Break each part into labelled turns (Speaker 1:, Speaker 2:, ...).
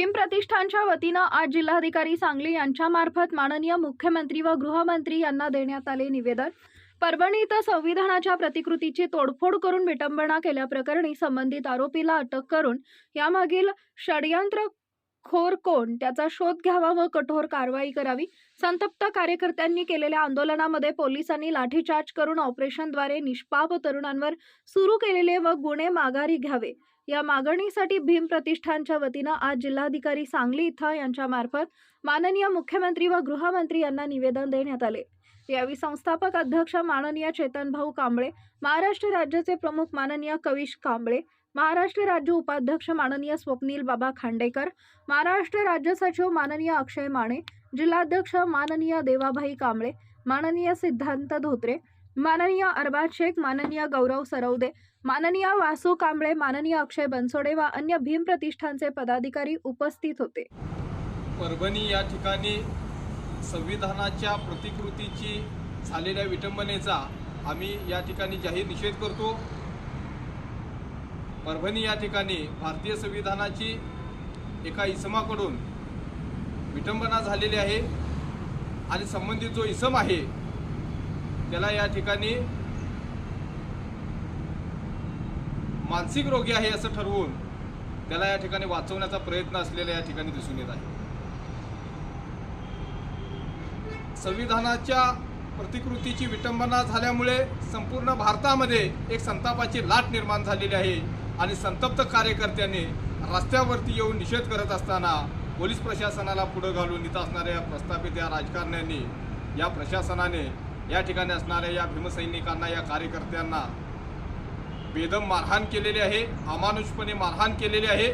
Speaker 1: भीम प्रतिष्ठानच्या वतीनं आज जिल्हाधिकारी सांगली यांच्या मार्फत माननीय मुख्यमंत्री व गृहमंत्री यांना देण्यात आले निवेदन. परभणी इथं संविधानाच्या प्रतिकृतीची तोडफोड करून विटंबना केल्याप्रकरणी संबंधित आरोपीला अटक करून यामागील षडयंत्र खोर कोण? त्याचा शोध घ्यावा व कठोर कारवाई करावी. संतप्त कार्यकर्त्यांनी केलेल्या आंदोलनामध्ये पोलिसांनी लाठीचार्ज करून ऑपरेशनद्वारे निष्पाप तरुणांवर सुरू केलेले व गुन्हे माघारी घ्यावे. या मागणीसाठी भीम प्रतिष्ठानच्या वतीनं आज जिल्हाधिकारी सांगली इथं यांच्यामार्फत माननीय मुख्यमंत्री व गृहमंत्री यांना निवेदन देण्यात आले. यावेळी संस्थापक अध्यक्ष माननीय चेतन भाऊ कांबळे महाराष्ट्र राज्याचे प्रमुख माननीय कविश कांबळे महाराष्ट्र राज्य उपाध्यक्ष माननीय स्वप्नील बाबा खांडेकर महाराष्ट्र राज्य सचिव माननीय अक्षय माने जिल्हाध्यक्ष माननीय देवाभाई कांबळे माननीय सिद्धांत धोत्रे माननीय अरबाज शेख माननीय गौरव सरवदे माननीय वासू कांबळे माननीय अक्षय बनसोडे व अन्य भीम प्रतिष्ठानचे पदाधिकारी उपस्थित होते.
Speaker 2: परभणी या ठिकाणी संविधानाच्या प्रतिकृतीची झालेल्या विटंबनेचा आम्ही या ठिकाणी जाहीर निषेध करतो. परभणी या ठिकाणी भारतीय संविधानाची एका इसमाकडून विटंबना झालेली आहे आणि संबंधित जो इसम आहे त्याला या ठिकाणी मानसिक रोगी आहे असं ठरवून त्याला या ठिकाणी वाचवण्याचा प्रयत्न असलेला या ठिकाणी दिसून येत आहे. संविधानाच्या प्रतिकृतीची विटंबना झाल्यामुळे संपूर्ण भारतामध्ये एक संतापाची लाट निर्माण झालेली आहे. आणि संतप्त कार्यकर्त्यांनी रस्त्यावरती येऊन निषेध करत असताना पोलीस प्रशासनाला पुढं घालून इथं असणाऱ्या प्रस्थापित या राजकारण्यांनी या प्रशासनाने या ठिकाणी असणाऱ्या या भीमसैनिकांना या कार्यकर्त्यांना बेदम मारहाण केलेली आहे अमानुषपणे मारहाण केलेली आहे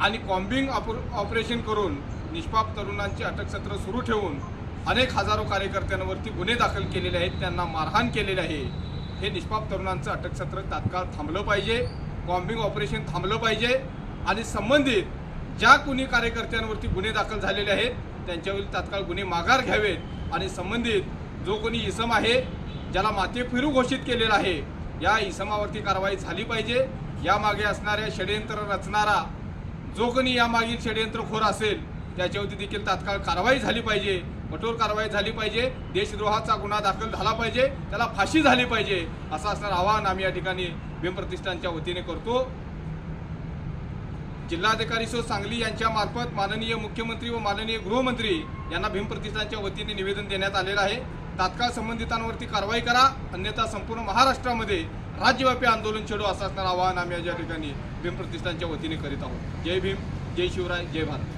Speaker 2: आणि कॉम्बिंग ऑपरेशन करून निष्पाप तरुणांची अटकसत्र सुरू ठेवून अनेक हजारो कार्यकर्त्यांवरती गुन्हे दाखल केलेले आहेत त्यांना मारहाण केलेले आहे. हे निष्पाप तरुणांचं अटकसत्र तात्काळ थांबलं पाहिजे. बॉम्बिंग ऑपरेशन थांबलं पाहिजे. आणि संबंधित ज्या कुणी कार्यकर्त्यांवरती गुन्हे दाखल झालेले आहेत त्यांच्यावरील तात्काळ गुन्हे माघार घ्यावेत. आणि संबंधित जो कोणी इसम आहे ज्याला माते फिरू घोषित केलेला आहे या इसमावरती कारवाई झाली पाहिजे. यामागे असणाऱ्या षडयंत्र रचणारा जो कोणी यामागील षडयंत्रखोर असेल त्याच्यावरती देखील तात्काळ कारवाई झाली पाहिजे. कठोर कारवाई झाली पाहिजे. देशद्रोहाचा गुन्हा दाखल झाला पाहिजे. त्याला फाशी झाली पाहिजे. असं असणारं आवाहन आम्ही या ठिकाणी भीमप्रतिष्ठानच्या वतीने करतो. जिल्हाधिकारी सो सांगली यांच्या मार्फत माननीय मुख्यमंत्री व माननीय गृहमंत्री यांना भीमप्रतिष्ठानच्या वतीने निवेदन देण्यात आलेलं आहे. तात्काळ संबंधितांवरती कारवाई करा. अन्यथा संपूर्ण महाराष्ट्रामध्ये राज्यव्यापी आंदोलन छेडू असं असणारं आवाहन आम्ही या ठिकाणी भीमप्रतिष्ठानच्या वतीने करीत आहोत. जय भीम जय शिवराय जय भारत.